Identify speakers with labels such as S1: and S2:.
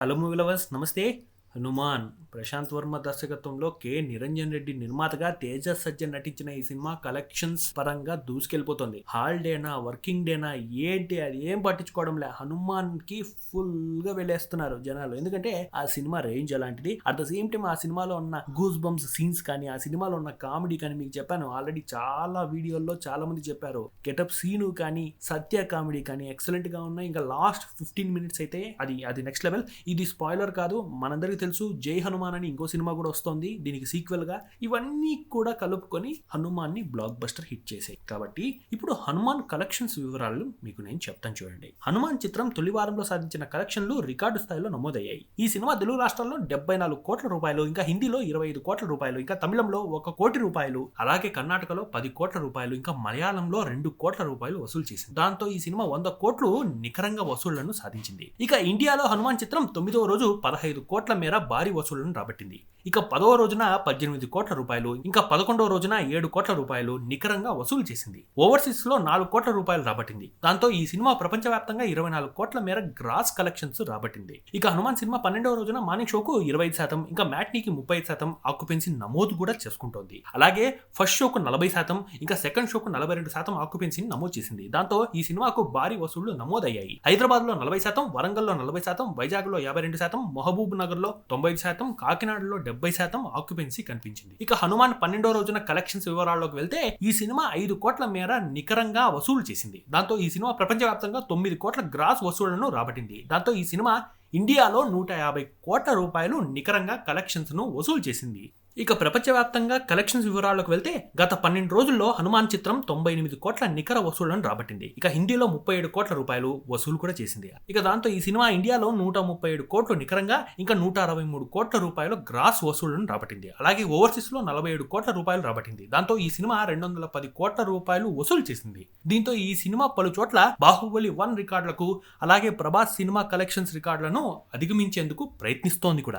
S1: Hello movie lovers నమస్తే హనుమాన్ ప్రశాంత్ వర్మ దర్శకత్వంలో K. Niranjan Reddy నిర్మాతగా తేజ సజ్జన్ నటించిన ఈ సినిమా కలెక్షన్స్ పరంగా దూసుకెళ్ళిపోతుంది. హాలిడేనా వర్కింగ్ డేనా ఏంటి అది ఏం పట్టించుకోవడం లే హనుమాన్కి ఫుల్గా వెళ్ళేస్తున్నారు జనాలు. ఎందుకంటే ఆ సినిమా రేంజ్ అలాంటిది. అట్ ద సేమ్ టైం ఆ సినిమాలో ఉన్న గూస్ బంప్స్ సీన్స్ కానీ ఆ సినిమాలో ఉన్న కామెడీ కానీ మీకు చెప్పాను. ఆల్రెడీ చాలా వీడియోల్లో చాలా మంది చెప్పారు. గెటప్ సీను కానీ సత్య కామెడీ కానీ ఎక్సలెంట్గా ఉన్నాయి. ఇంకా లాస్ట్ ఫిఫ్టీన్ మినిట్స్ అయితే అది అది నెక్స్ట్ లెవెల్ ఇది స్పాయిలర్ కాదు. మనందరికీ తెలుసు జై హనుమాన్ అని ఇంకో సినిమా కూడా వస్తోంది దీనికి సీక్వెల్గా ఇవన్నీ కూడా కలుపుకొని హనుమాన్ని బ్లాక్ బస్టర్ హిట్ చేశాయి కాబట్టి ఇప్పుడు హనుమాన్ కలెక్షన్స్ వివరాలు మీకు నేను చెప్తాను చూడండి. హనుమాన్ చిత్రం తొలి వారంలో సాధించిన కలెక్షన్లు రికార్డు స్థాయిలో నమోదయ్యాయి. ఈ సినిమా తెలుగు రాష్ట్రాల్లో డెబ్బై నాలుగు కోట్ల రూపాయలు ఇంకా హిందీలో ఇరవై ఐదు కోట్ల రూపాయలు ఇంకా తమిళంలో ఒక కోటి రూపాయలు అలాగే కర్ణాటకలో పది కోట్ల రూపాయలు ఇంకా మలయాళంలో రెండు కోట్ల రూపాయలు వసూలు చేసింది. దాంతో ఈ సినిమా వంద కోట్లు నికరంగా వసూళ్ళను సాధించింది. ఇక ఇండియాలో హనుమాన్ చిత్రం తొమ్మిదవ రోజు పదహైదు కోట్ల మేర భారీ వసూళ్ళను రాబట్టింది. ఇక పదవ రోజున పద్దెనిమిది కోట్ల రూపాయలు ఇంకా పదకొండవ రోజున ఏడు కోట్ల రూపాయలు నికరంగా వసూలు చేసింది. ఓవర్సీస్లో నాలుగు కోట్ల రూపాయలు రాబట్టింది. దాంతో ఈ సినిమా ప్రపంచవ్యాప్తంగా ఇరవై నాలుగు కోట్ల మేర గ్రాస్ కలెక్షన్స్ రాబట్టింది. ఇక హనుమాన్ సినిమా పన్నెండవ రోజున మార్నింగ్ షోకు ఇరవై శాతం ఇంకా మ్యాట్నీకి ముప్పై ఐదు శాతం ఆక్యుపెన్సీ నమోదు కూడా చేసుకుంటోంది. అలాగే ఫస్ట్ షోకు నలభై శాతం ఇంకా సెకండ్ షోకు నలభై రెండు శాతం ఆక్యుపెన్సీని నమోదు చేసింది. దాంతో ఈ సినిమాకు భారీ వసూళ్ళు నమోదయ్యాయి. హైదరాబాద్లో నలభై శాతం వరంగల్లో నలభై శాతం వైజాగ్లో యాభై రెండు శాతం మహబూబ్ నగర్లో తొంభై శాతం కాకినాడలో డెబ్బై శాతం ఆక్యుపెన్సీ కనిపించింది. ఇక హనుమాన్ పన్నెండో రోజున కలెక్షన్స్ వివరాల్లోకి వెళ్తే ఈ సినిమా ఐదు కోట్ల మేర నికరంగా వసూలు చేసింది. దాంతో ఈ సినిమా ప్రపంచవ్యాప్తంగా తొమ్మిది కోట్ల గ్రాస్ వసూళ్ళను రాబట్టింది. దాంతో ఈ సినిమా ఇండియాలో నూట యాభై కోట్ల రూపాయలు నికరంగా కలెక్షన్స్ను వసూలు చేసింది. ఇక ప్రపంచవ్యాప్తంగా కలెక్షన్స్ వివరాలకు వెళ్తే గత పన్నెండు రోజుల్లో హనుమాన్ చిత్రం తొంభై ఎనిమిది కోట్ల నికర వసూళ్ళను రాబట్టింది. ఇక హిందీలో ముప్పై ఏడు కోట్ల రూపాయలు వసూలు కూడా చేసింది. ఇక దాంతో ఈ సినిమా ఇండియాలో నూట ముప్పై ఏడు కోట్లు నికరంగా ఇంకా నూట అరవై మూడు కోట్ల రూపాయలు గ్రాస్ వసూళ్ళను రాబట్టింది. అలాగే ఓవర్సీస్లో నలభై ఏడు కోట్ల రూపాయలు రాబట్టింది. దాంతో ఈ సినిమా రెండు వందల పది కోట్ల రూపాయలు వసూలు చేసింది. దీంతో ఈ సినిమా పలు చోట్ల బాహుబలి వన్ రికార్డులకు అలాగే ప్రభాస్ సినిమా కలెక్షన్స్ రికార్డులను అధిగమించేందుకు ప్రయత్నిస్తోంది కూడా.